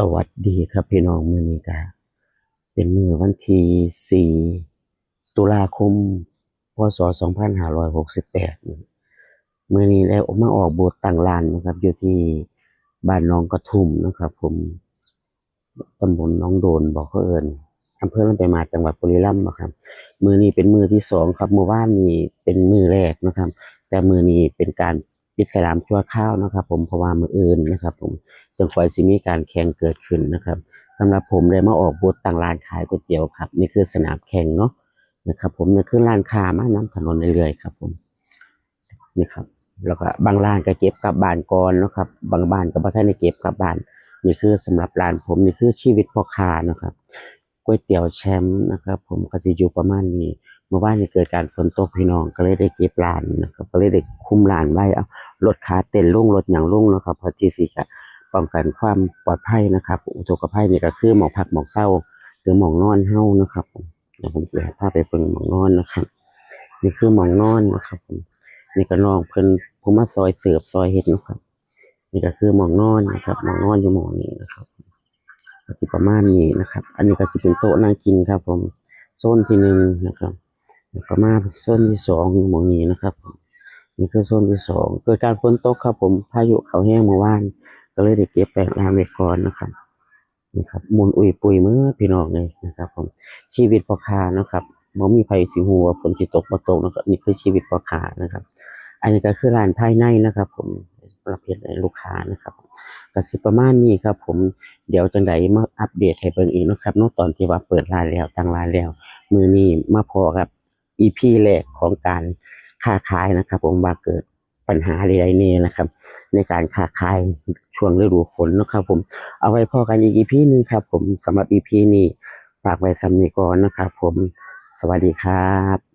สวัสดีครับพี่น้องมือนี้กาเป็นมือวันที่4ตุลาคม พศ 2568มือนี้แล้วมาออกโบสถ์ต่างลานนะครับ อยู่ที่บ้านน้องกระทุ่มนะครับ ผมตำบลหน้องโดนบอกเขาเอิญอำเภอลำไปายมาจังหวัดบุรีรัมย์นะครับ มือนี้เป็นมือที่สองครับเมื่อวานนี้เป็นมือแรกนะครับ แต่มือนี้เป็นการปิดสลามชั่วข้าวนะครับ ผมเพราะว่ามืออื่นนะครับ ผม จนคอยสิมีการแข่งเกิดขึ้นนะครับสำหรับผมได้มาออกบูธต่างร้านขายก๋วยเตี๋ยวครับ นี่คือสนามแข่งเนาะนะครับ ผมนี่คือร้านค้ามาน้ำถนนเรื่อยๆครับ ผมนี่ครับ แล้วก็บางร้านก็เก็บกลับบ้านก่อนนะครับ บางบ้านก็บ่ทันได้เก็บกลับบ้านนี่คือสำหรับร้านผมนี่คือชีวิตพ่อค้านะครับก๋วยเตี๋ยวแชมป์นะครับ ผมก็สิอยู่ประมาณนี้เมื่อวานนี้เกิดการฝนตกพี่น้องก็เลยได้เก็บร้านนะครับก็เลยได้คุมร้านไว้เอารถขาเต้นลุ่งรถอย่างลุ่งนะครับเพราะที่สิจะ ป้องกันความปลอดภัยนะครับอุทกภัยนี่ก็คือหมองพักหมองเศร้าหรือหมองนอนเฮานะครับผมเดี๋ยวผมจะพาไปเบิ่งหมองนอนนะครับ นี่คือหมองนอนนะครับผมนี่ก็นองเพิ่นผมมาซอยเสิร์ฟซอยเฮ็ดนะครับ นี่ก็คือหมองนอนนะครับหมองนอนอยู่หมองนี้นะครับก็สิประมาณนี้นะครับ อันนี้ก็สิเป็นโต๊ะนั่งกินครับ ผมโซนที่หนึ่งนะครับแล้วก็มาโซนที่สองอยู่หมองนี้นะครับมนี่คือโซนที่สองเกิดการฝนตกครับ ผมพายุเขาแห้งเมื่อวาน ก็เลยได้เก็บแปลงรางไว้ก่อนนะครับนี่ครับมุนอุ่ยปุยเมื่อพี่น้องเลยนะครับผมชีวิตพ่อค้านะครับบ่มีไผสิฮู้ว่าฝนสิตกบ่ตกนะครับนี่คือชีวิตพ่อค้านะครับ อันนี้ก็คือร้านภายในนะครับ ผมประเภทในลูกค้านะครับก็สิประมาณนี้ครับ ผมเดี๋ยวจังไดมาอัปเดตให้เบิ่งอีกนะครับนอกตอนที่ว่าเปิดร้านแล้วตั้งร้านแล้ว มือนี้มาพอกับ EP แรกของการค้าขายนะครับ ผมว่าเกิด ปัญหาใดๆเนี่ยนะครับ ในการค้าขายช่วงฤดูฝนนะครับ ผมเอาไว้พอกันอีก EP หนึงครับ ผมสำหรับ EP นี้ฝากไว้สำนีก่อนนะครับ ผมสวัสดีครับ